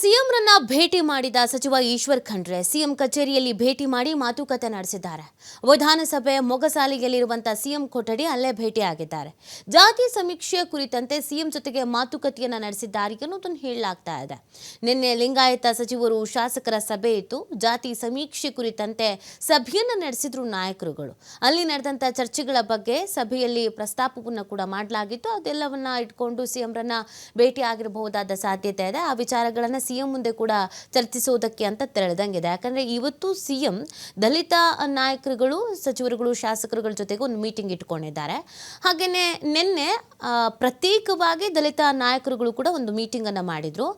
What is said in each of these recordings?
ಸಿಎಂರನ್ನ ಭೇಟಿ ಮಾಡಿದ ಸಚಿವ ಈಶ್ವರ್ ಖಂಡ್ರೆ ಸಿಎಂ ಕಚೇರಿಯಲ್ಲಿ ಭೇಟಿ ಮಾಡಿ ಮಾತುಕತೆ ನಡೆಸಿದ್ದಾರೆ. ವಿಧಾನಸಭೆ ಮೊಗಸಾಲಿಗೆಯಲ್ಲಿರುವಂತಹ ಸಿಎಂ ಕೊಠಡಿ ಅಲ್ಲೇ ಭೇಟಿಯಾಗಿದ್ದಾರೆ. ಜಾತಿ ಸಮೀಕ್ಷೆ ಕುರಿತಂತೆ ಸಿಎಂ ಜೊತೆಗೆ ಮಾತುಕತೆಯನ್ನ ನಡೆಸಿದ್ದಾರೆ ಅನ್ನೋದನ್ನು ಹೇಳಲಾಗ್ತಾ ಇದೆ. ನಿನ್ನೆ ಲಿಂಗಾಯತ ಸಚಿವರು ಶಾಸಕರ ಸಭೆ ಇತ್ತು. ಜಾತಿ ಸಮೀಕ್ಷೆ ಕುರಿತಂತೆ ಸಭೆಯನ್ನ ನಡೆಸಿದ್ರು ನಾಯಕರುಗಳು. ಅಲ್ಲಿ ನಡೆದಂತಹ ಚರ್ಚೆಗಳ ಬಗ್ಗೆ ಸಭೆಯಲ್ಲಿ ಪ್ರಸ್ತಾಪವನ್ನು ಕೂಡ ಮಾಡಲಾಗಿತ್ತು. ಅದೆಲ್ಲವನ್ನ ಇಟ್ಕೊಂಡು ಸಿಎಂರನ್ನ ಭೇಟಿ ಆಗಿರಬಹುದಾದ ಸಾಧ್ಯತೆ ಇದೆ. ಆ ವಿಚಾರಗಳನ್ನ ಸಿಎಂ ಮುಂದೆ ಕೂಡ ಚರ್ಚಿಸೋದಕ್ಕೆ ಅಂತ ತೆರಳಿದಂಗಿದೆ. ಯಾಕಂದ್ರೆ ಇವತ್ತು ಸಿಎಂ ದಲಿತ ನಾಯಕರುಗಳು, ಸಚಿವರುಗಳು, ಶಾಸಕರುಗಳ ಜೊತೆಗೆ ಒಂದು ಮೀಟಿಂಗ್ ಇಟ್ಕೊಂಡಿದ್ದಾರೆ. ಹಾಗೆಯೇ ನಿನ್ನೆ ಪ್ರತ್ಯೇಕವಾಗಿ ದಲಿತ ನಾಯಕರುಗಳು ಕೂಡ ಒಂದು ಮೀಟಿಂಗ್ ಅನ್ನ ಮಾಡಿದ್ರು.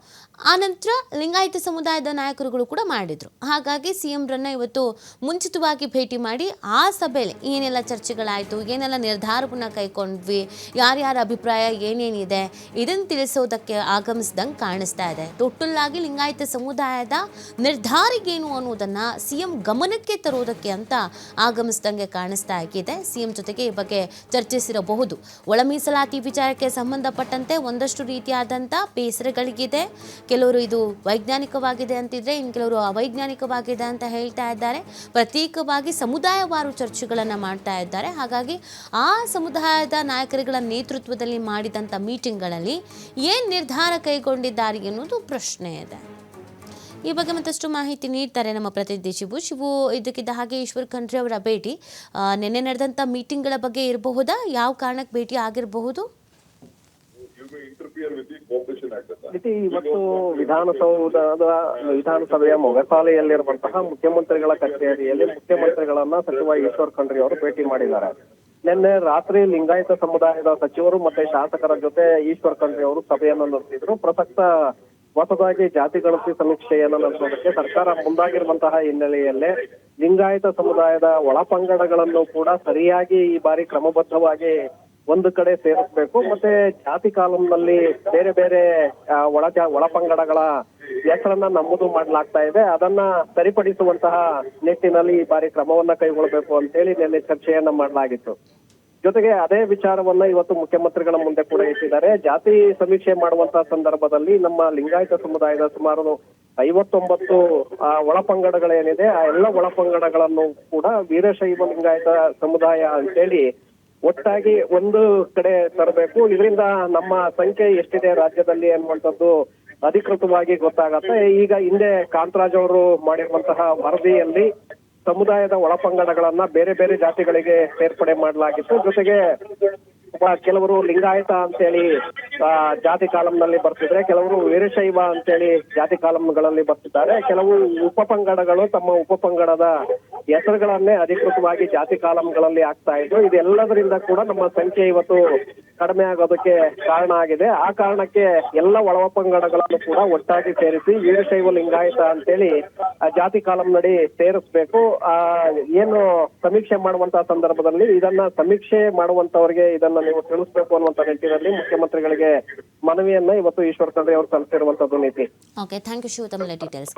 ಆನಂತರ ಲಿಂಗಾಯತ ಸಮುದಾಯದ ನಾಯಕರುಗಳು ಕೂಡ ಮಾಡಿದ್ರು. ಹಾಗಾಗಿ ಸಿಎಂರನ್ನ ಇವತ್ತು ಮುಂಚಿತವಾಗಿ ಭೇಟಿ ಮಾಡಿ ಆ ಸಭೆಯಲ್ಲಿ ಏನೆಲ್ಲ ಚರ್ಚೆಗಳಾಯಿತು, ಏನೆಲ್ಲ ನಿರ್ಧಾರವನ್ನು ಕೈಕೊಂಡ್ವಿ, ಯಾರ್ಯಾರ ಅಭಿಪ್ರಾಯ ಏನೇನಿದೆ, ಇದನ್ನು ತಿಳಿಸೋದಕ್ಕೆ ಆಗಮಿಸಿದಂಗೆ ಕಾಣಿಸ್ತಾ ಇದೆ. ಟೋಟಲ್ ಆಗಿ ಲಿಂಗಾಯತ ಸಮುದಾಯದ ನಿರ್ಧಾರಿಗೇನು ಅನ್ನೋದನ್ನು ಸಿ ಸಿಎಂ ಗಮನಕ್ಕೆ ತರೋದಕ್ಕೆ ಅಂತ ಆಗಮಿಸಿದಂಗೆ ಕಾಣಿಸ್ತಾ ಆಗಿದೆ. ಸಿಎಂ ಜೊತೆಗೆ ಈ ಬಗ್ಗೆ ಚರ್ಚಿಸಿರಬಹುದು. ಒಳ ಮೀಸಲಾತಿ ವಿಚಾರಕ್ಕೆ ಸಂಬಂಧಪಟ್ಟಂತೆ ಒಂದಷ್ಟು ರೀತಿಯಾದಂಥ ಬೇಸರಗಳಿಗಿದೆ. ಕೆಲವರು ಇದು ವೈಜ್ಞಾನಿಕವಾಗಿದೆ ಅಂತಿದ್ರೆ, ಇನ್ನು ಕೆಲವರು ಅವೈಜ್ಞಾನಿಕವಾಗಿದೆ ಅಂತ ಹೇಳ್ತಾ ಇದ್ದಾರೆ. ಪ್ರತ್ಯೇಕವಾಗಿ ಸಮುದಾಯವಾರು ಚರ್ಚೆಗಳನ್ನು ಮಾಡ್ತಾ ಇದ್ದಾರೆ. ಹಾಗಾಗಿ ಆ ಸಮುದಾಯದ ನಾಯಕರುಗಳ ನೇತೃತ್ವದಲ್ಲಿ ಮಾಡಿದಂಥ ಮೀಟಿಂಗ್ಗಳಲ್ಲಿ ಏನು ನಿರ್ಧಾರ ಕೈಗೊಂಡಿದ್ದಾರೆ ಎನ್ನುವುದು ಪ್ರಶ್ನೆ. ಇದೆ. ಈ ಬಗ್ಗೆ ಮತ್ತಷ್ಟು ಮಾಹಿತಿ ನೀಡ್ತಾರೆ ನಮ್ಮ ಪ್ರತಿನಿಧಿ ಶಿವು. ಶಿವು, ಇದಕ್ಕಿದ್ದ ಹಾಗೆ ಈಶ್ವರ್ ಖಂಡ್ರೆ ಅವರ ಭೇಟಿ ನಿನ್ನೆ ಮೀಟಿಂಗ್ ಮೀಟಿಂಗ್ಗಳ ಬಗ್ಗೆ ಇರಬಹುದಾ? ಯಾವ ಕಾರಣಕ್ಕೆ ಭೇಟಿ ಆಗಿರಬಹುದು. ಇವತ್ತು ವಿಧಾನಸೌಧದ ವಿಧಾನಸಭೆಯ ಮೊಗಸಾಲೆಯಲ್ಲಿರುವಂತಹ ಮುಖ್ಯಮಂತ್ರಿಗಳ ಕಚೇರಿಯಲ್ಲಿ ಮುಖ್ಯಮಂತ್ರಿಗಳನ್ನ ಸಚಿವ ಈಶ್ವರ್ ಖಂಡ್ರೆ ಅವರು ಭೇಟಿ ಮಾಡಿದ್ದಾರೆ. ನಿನ್ನೆ ರಾತ್ರಿ ಲಿಂಗಾಯತ ಸಮುದಾಯದ ಸಚಿವರು ಮತ್ತೆ ಶಾಸಕರ ಜೊತೆ ಈಶ್ವರ್ ಖಂಡ್ರೆ ಅವರು ಸಭೆಯನ್ನು ನಡೆಸಿದ್ರು. ಪ್ರಸಕ್ತ ಹೊಸದಾಗಿ ಜಾತಿ ಗಣತಿ ಸಮೀಕ್ಷೆಯನ್ನು ನಡೆಸೋದಕ್ಕೆ ಸರ್ಕಾರ ಮುಂದಾಗಿರುವಂತಹ ಹಿನ್ನೆಲೆಯಲ್ಲಿ ಲಿಂಗಾಯತ ಸಮುದಾಯದ ಒಳಪಂಗಡಗಳನ್ನು ಕೂಡ ಸರಿಯಾಗಿ ಈ ಬಾರಿ ಕ್ರಮಬದ್ಧವಾಗಿ ಒಂದು ಕಡೆ ಸೇರಿಸಬೇಕು. ಮತ್ತೆ ಜಾತಿ ಕಾಲಂನಲ್ಲಿ ಬೇರೆ ಬೇರೆ ಒಳ ಒಳಪಂಗಡಗಳ ಹೆಸರನ್ನ ನಮೂದು ಮಾಡಲಾಗ್ತಾ ಇದೆ. ಅದನ್ನ ಸರಿಪಡಿಸುವಂತಹ ನಿಟ್ಟಿನಲ್ಲಿ ಈ ಬಾರಿ ಕ್ರಮವನ್ನ ಕೈಗೊಳ್ಳಬೇಕು ಅಂತ ಹೇಳಿ ನಿನ್ನೆ ಚರ್ಚೆಯನ್ನ ಮಾಡಲಾಗಿತ್ತು. ಜೊತೆಗೆ ಅದೇ ವಿಚಾರವನ್ನ ಇವತ್ತು ಮುಖ್ಯಮಂತ್ರಿಗಳ ಮುಂದೆ ಕೂಡ ಇಟ್ಟಿದ್ದಾರೆ. ಜಾತಿ ಸಮೀಕ್ಷೆ ಮಾಡುವಂತಹ ಸಂದರ್ಭದಲ್ಲಿ ನಮ್ಮ ಲಿಂಗಾಯತ ಸಮುದಾಯದ ಸುಮಾರು ಐವತ್ತೊಂಬತ್ತು ಆ, ಒಳಪಂಗಡಗಳೇನಿದೆ ಆ ಎಲ್ಲ ಒಳಪಂಗಡಗಳನ್ನು ಕೂಡ ವೀರಶೈವ ಲಿಂಗಾಯತ ಸಮುದಾಯ ಅಂತೇಳಿ ಒಟ್ಟಾಗಿ ಒಂದು ಕಡೆ ತರಬೇಕು. ಇದರಿಂದ ನಮ್ಮ ಸಂಖ್ಯೆ ಎಷ್ಟಿದೆ ರಾಜ್ಯದಲ್ಲಿ ಅನ್ನುವಂಥದ್ದು ಅಧಿಕೃತವಾಗಿ ಗೊತ್ತಾಗತ್ತೆ. ಈಗ ಹಿಂದೆ ಕಾಂತರಾಜ್ ಅವರು ಮಾಡಿರುವಂತಹ ವರದಿಯಲ್ಲಿ ಸಮುದಾಯದ ಒಳಪಂಗಡಗಳನ್ನ ಬೇರೆ ಬೇರೆ ಜಾತಿಗಳಿಗೆ ಸೇರ್ಪಡೆ ಮಾಡಲಾಗಿತ್ತು. ಜೊತೆಗೆ ಕೆಲವರು ಲಿಂಗಾಯತ ಅಂತೇಳಿ ಜಾತಿ ಕಾಲಂನಲ್ಲಿ ಬರ್ತಿದ್ರೆ, ಕೆಲವರು ವೀರಶೈವ ಅಂತೇಳಿ ಜಾತಿ ಕಾಲಂಗಳಲ್ಲಿ ಬರ್ತಿದ್ದಾರೆ. ಕೆಲವು ಉಪಪಂಗಡಗಳು ತಮ್ಮ ಉಪಪಂಗಡದ ಹೆಸರುಗಳನ್ನೇ ಅಧಿಕೃತವಾಗಿ ಜಾತಿ ಕಾಲಂಗಳಲ್ಲಿ ಆಗ್ತಾ ಇದ್ದು ಇದೆಲ್ಲದರಿಂದ ಕೂಡ ನಮ್ಮ ಸಂಖ್ಯೆ ಇವತ್ತು ಕಡಿಮೆ ಆಗೋದಕ್ಕೆ ಕಾರಣ ಆಗಿದೆ. ಆ ಕಾರಣಕ್ಕೆ ಎಲ್ಲ ಒಳಪಂಗಡಗಳನ್ನು ಕೂಡ ಒಟ್ಟಾಗಿ ಸೇರಿಸಿ ವೀರಶೈವ ಲಿಂಗಾಯತ ಅಂತೇಳಿ ಜಾತಿ ಕಾಲಂ ನಡಿ ಸೇರಿಸ್ಬೇಕು. ಆ, ಏನು ಸಮೀಕ್ಷೆ ಮಾಡುವಂತಹ ಸಂದರ್ಭದಲ್ಲಿ ಇದನ್ನ ಸಮೀಕ್ಷೆ ಮಾಡುವಂತವರಿಗೆ ಇದನ್ನ ನೀವು ತಿಳಿಸ್ಬೇಕು ಅನ್ನುವಂತ ನಿಟ್ಟಿನಲ್ಲಿ ಮುಖ್ಯಮಂತ್ರಿಗಳಿಗೆ ಮನವಿಯನ್ನ ಇವತ್ತು ಈಶ್ವರ್ ಖಂಡ್ರೆ ಅವರು ಸಲ್ಲಿಸಿರುವಂತದ್ದು ನೀತಿ. Okay thank you details